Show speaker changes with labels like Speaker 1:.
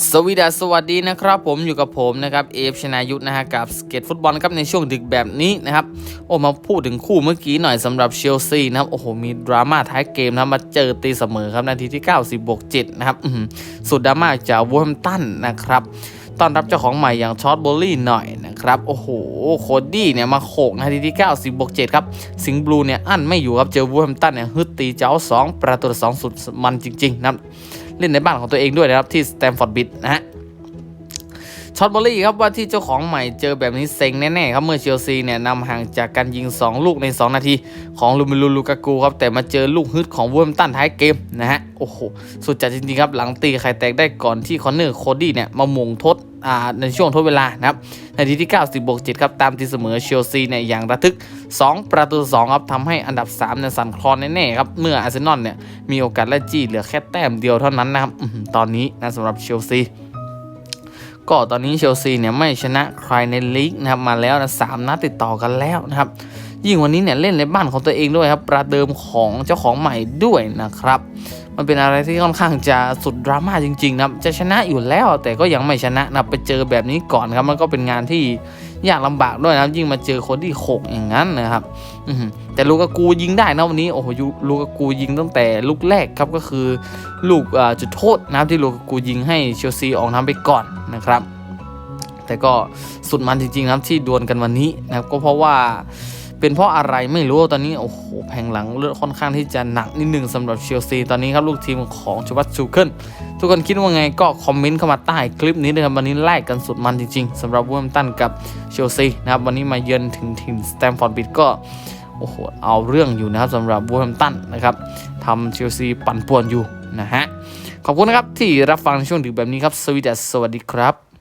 Speaker 1: สวีดัสวัสดีนะครับ ผมอยู่กับผมนะครับเอฟชนายุทธนะฮะกับสเก็ตฟุตบอลครับในช่วงดึกแบบนี้นะครับโอ้มาพูดถึงคู่เมื่อกี้หน่อยสำหรับเชลซีนะครับโอ้โหมีดราม่าท้ายเกมนะมาเจอตีเสมอครับนาทีที่ 90บวก7นะครับสุดดราม่าจากวูแฮมตันนะครับต้อนรับเจ้าของใหม่อย่างชอตโบลลี่หน่อยนะครับ โอ้โห โคดี้เนี่ยมาโขกนาทีที่ 90บวก7ครับ สิงห์บลูเนี่ยอั้นไม่อยู่ครับ เจอวูแฮมตันเนี่ยฮึดตีเจ้า 2 ประตูต่อสองสุดมันจริง ๆ นะครับ เล่นในบ้านของตัวเองด้วยนะครับที่สแตมฟอร์ดบิดนะฮะ ช็อตบอลลี่ครับว่าที่เจ้าของใหม่เจอแบบนี้เซ็งแน่ๆครับเมื่อเชลซีเนี่ยนำห่างจากการยิง 2 ลูกใน 2 นาที ของลูมิลูลูกากูครับแต่มาเจอลูกฮึดของวูแฮมตันท้ายเกมนะฮะโอ้โหสุดจัดจริงๆครับหลังตีไข่แตกได้ก่อนที่คอนเนอร์โคดี้เนี่ยมามงทดอ่าในช่วงทดเวลานะครับนาทีที่ 90บวก7ครับตามตีเสมอเชลซีเนี่ยอย่างระทึก 2 ประตู2ครับทำให้อันดับ3เนี่ยสั่นคลอนแน่ๆครับเมื่ออาร์เซนอลเนี่ยมีโอกาสไล่จี้เหลือแค่แต้มเดียวเท่านั้นนะครับตอนนี้นะสำหรับเชลซี ก็ตอนนี้เชลซีเนี่ยไม่ชนะใครในลีกนะครับมาแล้วนะสามนัดติดต่อกันแล้วนะครับ ยิ่งวันนี้เนี่ยเล่นในบ้านของตัวเองด้วยครับประเดิมของเจ้าของใหม่ด้วยนะครับ มันเป็นอะไรที่ค่อนข้างจะสุดดราม่าจริงๆนะครับจะชนะอยู่แล้ว แต่ก็ยังไม่ชนะนะไปเจอแบบนี้ก่อนครับ มันก็เป็นงานที่ยากลำบากด้วยนะครับ ยิ่งมาเจอคนที่โขกอย่างนั้นนะครับอืแต่ลูกากูยิงได้นะวันนี้โอ้โหลูกากูยิงตั้งแต่ลูกแรกครับก็คือลูกจุดโทษนะครับที่ลูกากูยิงให้เชลซีออกนำไปก่อนนะครับ แต่ก็สุดมันจริงๆนะครับที่ดวลกันวันนี้นะครับก็เพราะว่า เป็นเพราะอะไรไม่รู้ตอนนี้โอ้โหแผงหลังเลือดค่อนข้างที่จะหนักนิดนึงสำหรับเชลซีตอนนี้ครับลูกทีมของชวัตชูเคิลทุกคนคิดว่าไงก็คอมเมนต์เข้ามาใต้คลิปนี้นะครับวันนี้ไล่กันสุดมันจริงๆสำหรับวูมตันกับเชลซีนะครับวันนี้มาเยือนถึงทีมสแตมฟอร์ดบิดก็โอ้โหเอาเรื่องอยู่นะครับสำหรับวูแฮมตันนะครับทำเชลซีปั่นป่วนอยู่นะฮะขอบคุณนะครับที่รับฟังช่วงดึกแบบนี้ครับสวีดัสสวัสดีครับ